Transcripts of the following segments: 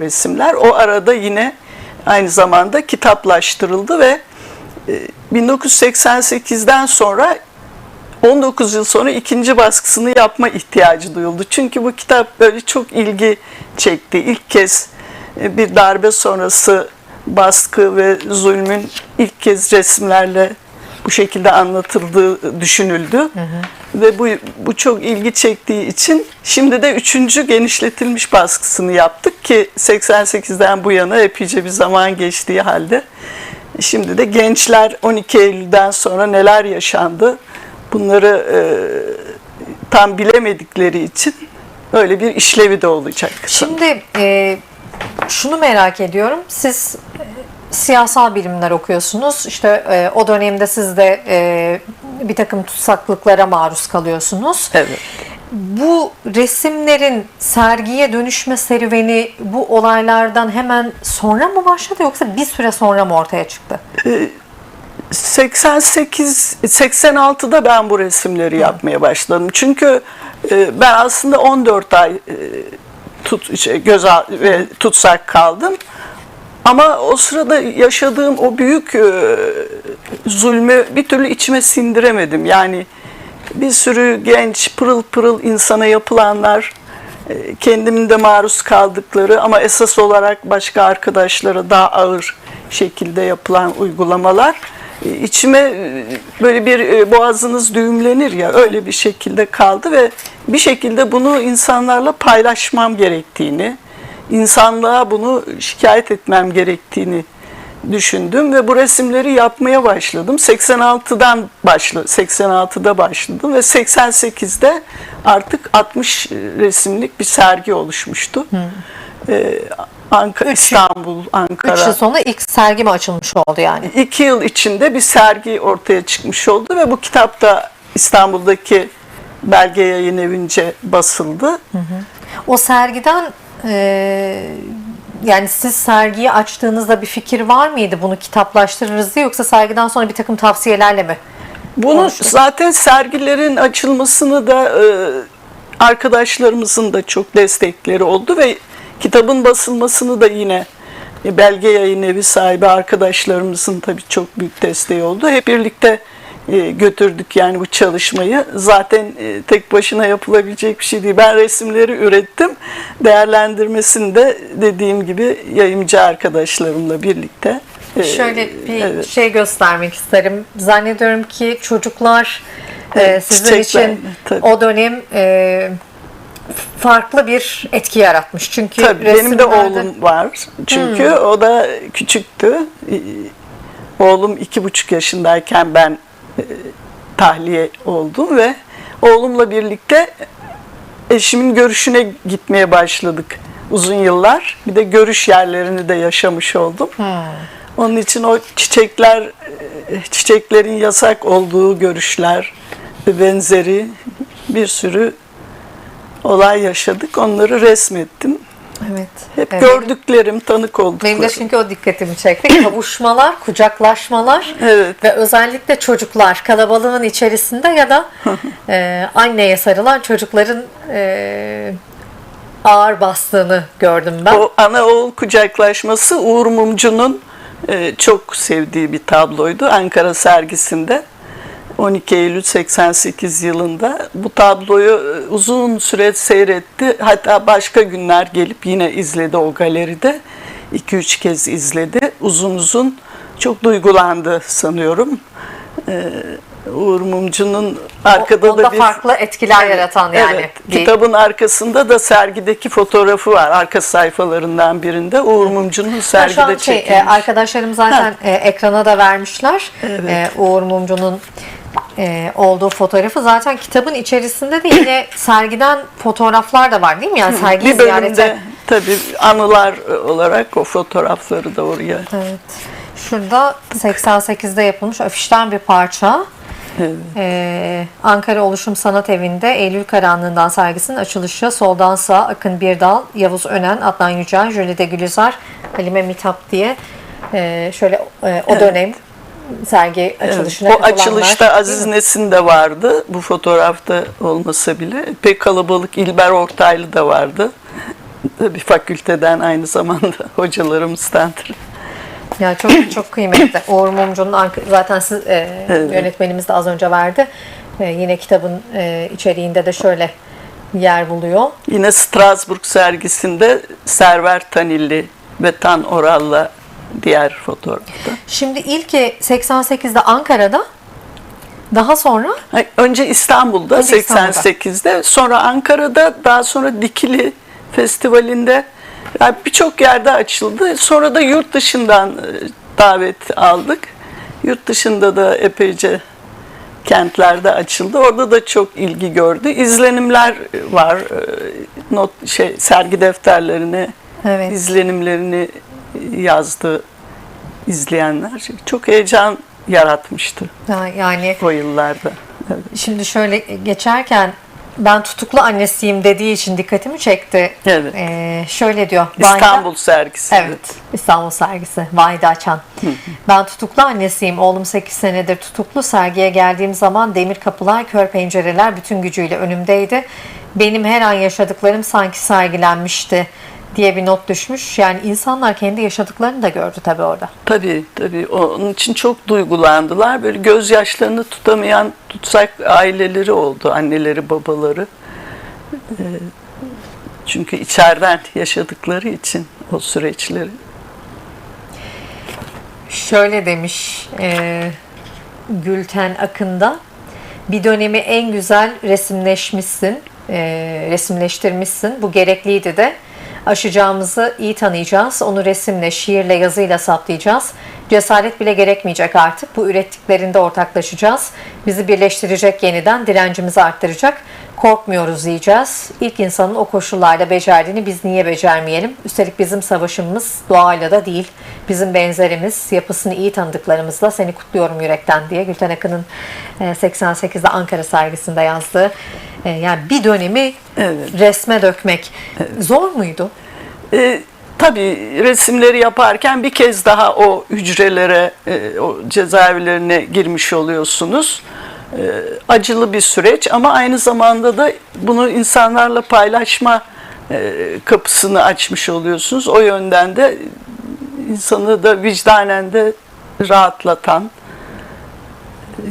resimler. O arada yine aynı zamanda kitaplaştırıldı ve e, 1988'den sonra 19 yıl sonra ikinci baskısını yapma ihtiyacı duyuldu. Çünkü bu kitap böyle çok ilgi çekti. İlk kez e, bir darbe sonrası baskı ve zulmün ilk kez resimlerle bu şekilde anlatıldığı düşünüldü. Ve bu, bu çok ilgi çektiği için şimdi de üçüncü genişletilmiş baskısını yaptık ki 88'den bu yana epeyce bir zaman geçtiği halde şimdi de gençler 12 Eylül'den sonra neler yaşandı bunları e, tam bilemedikleri için öyle bir işlevi de olacak. Şimdi e, şunu merak ediyorum. Siz e, siyasal bilimler okuyorsunuz. İşte e, o dönemde siz de e, bir takım tutsaklıklara maruz kalıyorsunuz. Evet. Bu resimlerin sergiye dönüşme serüveni bu olaylardan hemen sonra mı başladı yoksa bir süre sonra mı ortaya çıktı? 88 86'da ben bu resimleri yapmaya başladım. Çünkü e, ben aslında 14 ay e, tut şey, göz al- ve tutsak kaldım. Ama o sırada yaşadığım o büyük e, zulmü bir türlü içime sindiremedim. Yani bir sürü genç pırıl pırıl insana yapılanlar, e, kendimin de maruz kaldıkları ama esas olarak başka arkadaşlara daha ağır şekilde yapılan uygulamalar e, içime e, böyle bir boğazınız düğümlenir ya öyle bir şekilde kaldı ve bir şekilde bunu insanlarla paylaşmam gerektiğini, insanlığa bunu şikayet etmem gerektiğini düşündüm ve bu resimleri yapmaya başladım. 86'dan başla 86'da başladım ve 88'de artık 60 resimlik bir sergi oluşmuştu. Ee, Ankara, İstanbul, Ankara. 3 yıl sonra ilk sergi mi açılmış oldu yani? İki yıl içinde bir sergi ortaya çıkmış oldu ve bu kitap da İstanbul'daki Belge Yayın Evi'nce basıldı. O sergiden e, yani siz sergiyi açtığınızda bir fikir var mıydı bunu kitaplaştırırız diye yoksa sergiden sonra bir takım tavsiyelerle mi? Bunu Olmuştu. zaten sergilerin açılmasını da e, arkadaşlarımızın da çok destekleri oldu ve kitabın basılmasını da yine e, Belge Yayın Evi sahibi arkadaşlarımızın tabii çok büyük desteği oldu. Hep birlikte götürdük yani bu çalışmayı. Zaten e, tek başına yapılabilecek bir şey değil. Ben resimleri ürettim. Değerlendirmesini de dediğim gibi yayımcı arkadaşlarımla birlikte. e, Şöyle bir evet. şey göstermek isterim. Zannediyorum ki çocuklar e, Evet, sizin çiçekler, için tabii. o dönem e, farklı bir etki yaratmış. Çünkü Tabii benim de resimlerde- oğlum var. Çünkü o da küçüktü. Oğlum iki buçuk yaşındayken ben e, tahliye oldum ve oğlumla birlikte eşimin görüşüne gitmeye başladık uzun yıllar. Bir de görüş yerlerini de yaşamış oldum. Onun için o çiçekler, çiçeklerin yasak olduğu görüşler ve benzeri bir sürü olay yaşadık. Onları resmettim. Evet. Hep Evet. gördüklerim, tanık olduklarım. Benim de çünkü o dikkatimi çekti. Kavuşmalar, kucaklaşmalar Evet. ve özellikle çocuklar kalabalığın içerisinde ya da e, anneye sarılan çocukların e, ağır bastığını gördüm ben. O ana oğul kucaklaşması Uğur Mumcu'nun e, çok sevdiği bir tabloydu Ankara sergisinde. 12 Eylül 88 yılında bu tabloyu e, uzun süre seyretti. Hatta başka günler gelip yine izledi o galeride. 2-3 kez izledi. Uzun uzun çok duygulandı sanıyorum. Ee, Uğur Mumcu'nun arkada Onda da bir farklı etkiler yaratan yani. Evet, bir- kitabın arkasında da sergideki fotoğrafı var. Arka sayfalarından birinde Uğur Mumcu'nun Ha, sergide an şey, e, çekilmiş. arkadaşlarım zaten e, ekrana da vermişler. E, Uğur Mumcu'nun e, olduğu fotoğrafı. Zaten kitabın içerisinde de yine sergiden fotoğraflar da var değil mi? Yani sergiyi bir bölümde ziyarete tabii anılar olarak o fotoğrafları da oraya. Evet. Şurada 88'de yapılmış afişten bir parça. Evet. Ee, Ankara Oluşum Sanat Evi'nde Eylül Karanlığından sergisinin açılışı soldan sağa Akın Birdal, Yavuz Önen, Adnan Yücel, Jülide Gülizar, Halime Mitap diye e, şöyle e, o dönem sergi açılışına o katılanlar. açılışta Aziz Nesin de vardı. Bu fotoğrafta olmasa bile. Pek kalabalık İlber Ortaylı da vardı. tabii fakülteden aynı zamanda hocalarımızdandır. Ya çok çok kıymetli. Uğur Mumcu'nun zaten siz e, Evet. yönetmenimiz de az önce verdi. E, yine kitabın e, içeriğinde de şöyle yer buluyor. Yine Strasbourg sergisinde Server Tanilli ve Tan Oral'la diğer fotoğrafta. Şimdi ilki 88'de Ankara'da daha sonra Önce İstanbul'da Önce İstanbul'da. 88'de, sonra Ankara'da, daha sonra Dikili Festivali'nde yani birçok yerde açıldı. Sonra da yurt dışından e, davet aldık. Yurt dışında da epeyce kentlerde açıldı. Orada da çok ilgi gördü. İzlenimler var. E, Not şey sergi defterlerine Evet. izlenimlerini yazdı izleyenler. Çok heyecan yaratmıştı ya- yani o yıllarda. Evet. şimdi şöyle geçerken ben tutuklu annesiyim dediği için dikkatimi çekti. Evet. E, şöyle diyor. İstanbul sergisi. Evet, İstanbul sergisi. Vahide Açan. ben tutuklu annesiyim. Oğlum 8 senedir tutuklu. Sergiye geldiğim zaman demir kapılar, kör pencereler bütün gücüyle önümdeydi. Benim her an yaşadıklarım sanki sergilenmişti diye bir not düşmüş. Yani insanlar kendi yaşadıklarını da gördü tabii orada. Tabii tabii onun için çok duygulandılar. Böyle gözyaşlarını tutamayan tutsak aileleri oldu, anneleri, babaları. Ee, Çünkü içeriden yaşadıkları için o süreçleri. Şöyle demiş e, Gülten Akın'da bir dönemi en güzel resimleşmişsin, e, resimleştirmişsin. Bu gerekliydi de aşacağımızı iyi tanıyacağız. Onu resimle, şiirle, yazıyla saptayacağız. Cesaret bile gerekmeyecek artık. Bu ürettiklerinde ortaklaşacağız. Bizi birleştirecek yeniden, direncimizi arttıracak. Korkmuyoruz diyeceğiz. İlk insanın o koşullarda becerdiğini biz niye becermeyelim? Üstelik bizim savaşımız doğayla da değil. Bizim benzerimiz, yapısını iyi tanıdıklarımızla seni kutluyorum yürekten diye Gülten Akın'ın e, 88'de Ankara sergisinde yazdığı e, yani bir dönemi Evet. resme dökmek zor muydu? E, tabii resimleri yaparken bir kez daha o hücrelere, e, o cezaevlerine girmiş oluyorsunuz. E, acılı bir süreç ama aynı zamanda da bunu insanlarla paylaşma e, kapısını açmış oluyorsunuz. O yönden de insanı da vicdanen de rahatlatan,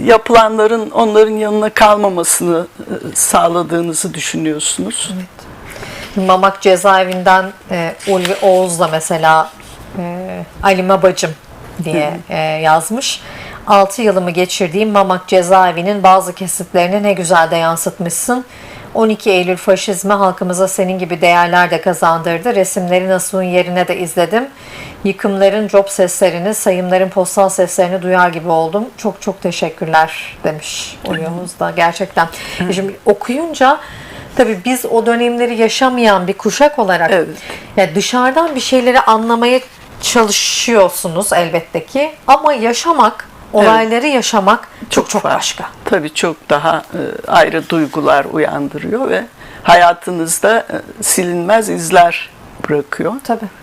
yapılanların onların yanına kalmamasını e, sağladığınızı düşünüyorsunuz. Mamak cezaevinden e, Ulvi Oğuz da mesela e, Alime Bacım diye e, yazmış. 6 yılımı geçirdiğim Mamak cezaevinin bazı kesitlerini ne güzel de yansıtmışsın. 12 Eylül faşizmi halkımıza senin gibi değerler de kazandırdı. Resimleri Nasuh'un yerine de izledim. Yıkımların job seslerini, sayımların postal seslerini duyar gibi oldum. Çok çok teşekkürler demiş Oğuz da gerçekten. E Şimdi okuyunca Tabii biz o dönemleri yaşamayan bir kuşak olarak Evet. ya dışarıdan bir şeyleri anlamaya çalışıyorsunuz elbette ki ama yaşamak, olayları yaşamak çok çok farklı. başka. Tabii çok daha e, ayrı duygular uyandırıyor ve hayatınızda e, silinmez izler bırakıyor. Tabii.